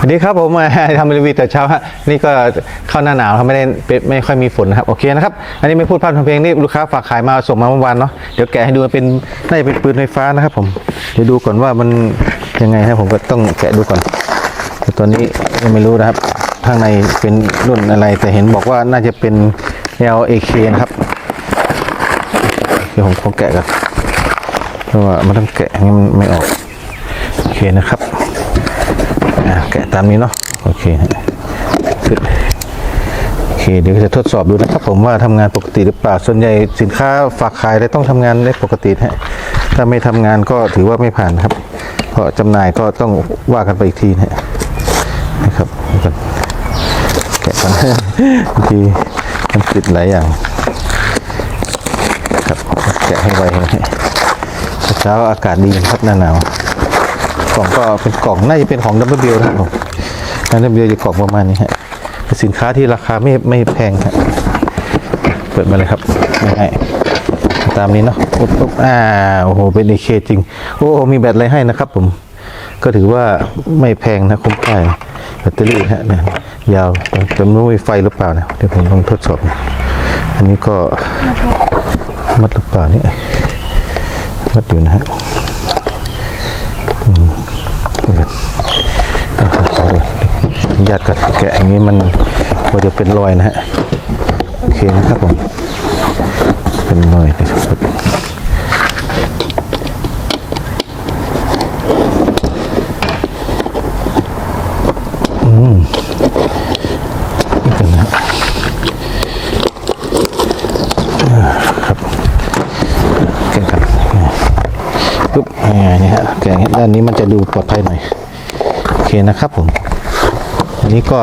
สวัสดีครับผมทำรีวิวแต่เช้าฮะนี่ก็เข้าหน้าหนาวครับไม่ได้ไม่ค่อยมีฝนนะครับโอเคนะครับอันนี้ไม่พูดพร่ำทำเพลงนี่ลูกค้าฝากขายมาส่งมาเมื่อวานเนาะเดี๋ยวแกะให้ดูเป็นน่าจะเป็นปืนไฟฟ้านะครับผมเดี๋ยวดูก่อนว่ามันยังไงนะผมก็ต้องแกะดูก่อนแต่ตัวนี้ยังไม่รู้นะครับข้างในเป็นรุ่นอะไร แต่เห็นบอกว่าน่าจะเป็น LAK นะครับเดี๋ยวผมขอแกะก่อนเพราะว่ามันต้องแกะให้มันไม่ออกโอเคนะครับ แกะตามนี้เนาะโอเคโอเคเดี๋ยวจะทดสอบดูนะครับผมว่าทำงานปกติหรือเปล่าส่วนใหญ่สินค้าฝากขายได้ต้องทำงานได้ปกติฮะถ้าไม่ทำงานก็ถือว่าไม่ผ่านครับ เพราะจำหน่ายก็ต้องว่ากันไปอีกทีนะฮะนะครับแกะก่อนบางทีมันติดหลายอย่างครับแกะให้ไวเช้าอากาศดีครับหน้าหนาว กล่องก็เป็นกล่องน่าจะเป็นของดับเบิลนะครับผมดับเบิลจะกล่องประมาณนี้ฮะเป็นสินค้าที่ราคาไม่ไม่แพงฮะเปิดมาเลยครับง่ายตามนี้เนาะปุ๊บปุ๊บอ่าโอ้โหเป็นเอเคจริง โอ้มีแบตอะไรให้นะครับผม ก็ถือว่าไม่แพงนะคุ้มค่าแบตเตอรี่ฮะเนี่ยยาวแต่ไม่รู้มีไฟหรือเปล่านะเดี๋ยวผมลองทดสอบ อันนี้ก็มัดหรือเปล่านี่มัดอยู่นะฮะ ญาตกับแกะอย่างนี้มันควรจะเป็นรอยนะฮะโอเคนะครับผมเป็นรอยนะครับอืมนี่กันนะครับแกะกันปุ๊บอ่านี่ฮะแกะอย่างนี้ด้านนี้มันจะดูปลอดภัยหน่อยโอเคนะครับผม อันนี้ก็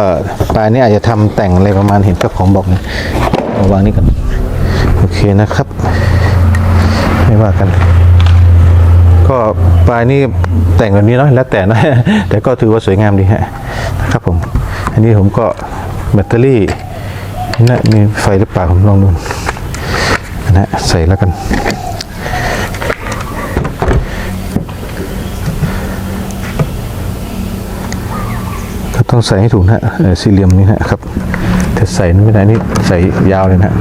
ปลายนี้อาจจะทำแต่งอะไรประมาณเห็นเจ้าของบอกนะเอาวางนี่ก่อนโอเคนะครับ ไม่ว่ากัน ก็ปลายนี้แต่งแบบนี้เนาะแล้วแต่นะแต่ก็ถือว่าสวยงามดีฮะนะครับผม อันนี้ผมก็แบตเตอรี่นี่นะมีไฟหรือเปล่าผมลองดูนะฮะใส่แล้วกัน ต้องใส่ให้ถูกนะฮะสี่เหลี่ยมนี่นะครับแต่ใส่ไม่ได้นี่ใส่ยาวเลยนะ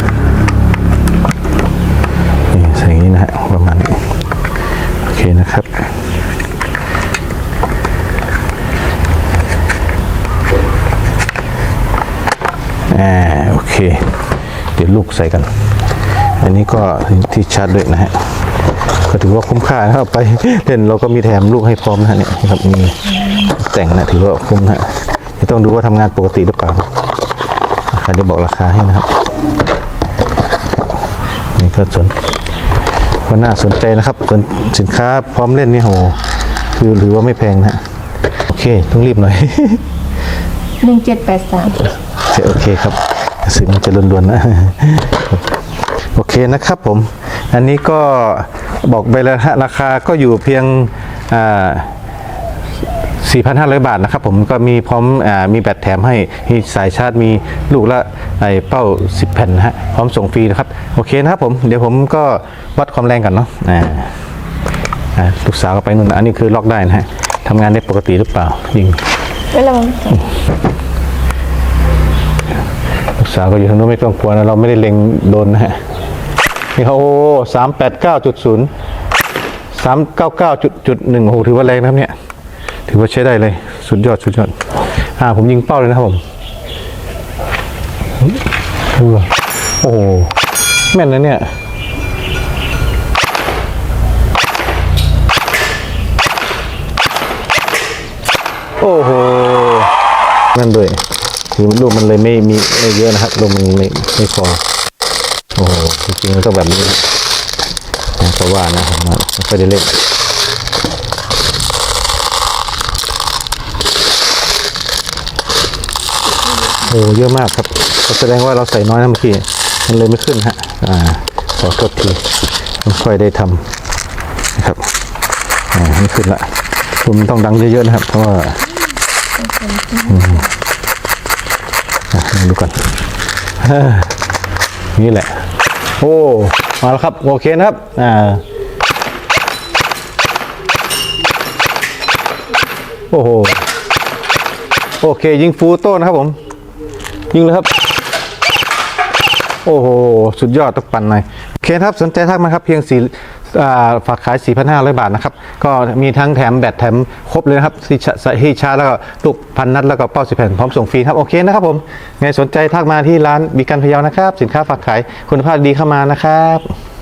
นี่ใส่อย่างนี้นะฮะประมาณนี้โอเคนะครับอ่าโอเค เดี๋ยวลูกใส่กัน อันนี้ก็ที่ชาร์จด้วยนะฮะก็ถือว่าคุ้มค่านะครับไปเล่นเราก็มีแถมลูกให้พร้อมนะฮะเนี่ยครับมีแต่งนะถือว่าคุ้มนะฮะ ต้องดูว่าทำงานปกติหรือเปล่าอาจจะบอกราคาให้นะครับ นี่ก็สนก็น่าสนใจนะครับส่วนสินค้าพร้อมเล่นนี่โห คือถือว่าไม่แพงนะฮะโอเค ต้องรีบหน่อยหนึ่งเจ็ดแปดสามโอเคครับเสียงมันจะรวนๆนะ โอเคนะครับผม อันนี้ก็บอกไปแล้วฮะราคาก็อยู่เพียงอ่า 4,500 บาทนะครับผมก็มีพร้อมอามีแบตแถมให้มีสายชาร์จมีลูกละไอเป้า 10 แผ่นนะฮะพร้อมส่งฟรีนะครับ โอเคนะครับผมเดี๋ยวผมก็วัดความแรงกันเนาะอ่าอ่าลูกสาวก็ไปนู่นนะอันนี้คือล็อกได้นะฮะทำงานได้ปกติหรือเปล่ายิงไม่ระวังลูกสาวก็อยู่ทางนู้นไม่ต้องกลัวนะเราไม่ได้เล็งโดนนะฮะนี่เขาสามแปดเก้าจุดศูนย์สามเก้าเก้าจุดจุดหนึ่งโอ้โหถือว่าแรงนะครับเนี่ย ถือว่าใช้ได้เลย สุดยอดสุดยอด อ่า ผมยิงเป้าเลยนะครับผมดูอะโอ้โห แม่นนะเนี่ยโอ้โห นั่นด้วยคือลูกมันเลยไม่มีไม่เยอะนะครับลูกมันไม่ไม่พอโอ้โหจริงๆมันต้องแบบนี้นะเพราะว่านะผมไม่ค่อยได้เล่น อ้เยอะมากครับแสดงว่าเราใส่น้อยนะเมื่อกี้มันเลยไม่ขึ้นฮะอ่าขอโทษทีไม่ค่อยได้ทำนะครับอ่าไม่ขึ้นละลมมันต้องดังเยอะๆนะครับเพราะว่าอะลองดูก่อนนี่แหละ โอ้ มาแล้วครับ โอเคนะครับ อ่า โอ้โห โอเค ยิงฟูโต้นะครับผม ยิงเลยครับ โอ้โห สุดยอดตกปั่นหน่อยโอเคครับสนใจทักมาครับเพียงสี่ฝากขาย 4,500 บาทนะครับ ก็มีทั้งแถมแบตแถมครบเลยนะครับที่ชาที่ชาร์จแล้วก็ลูกพันนัดแล้วก็เป้าสิแผ่นพร้อมส่งฟรีครับ โอเคนะครับผมไงสนใจทักมาที่ร้านบีกันพะเยานะครับ สินค้าฝากขายคุณภาพดีเข้ามานะครับ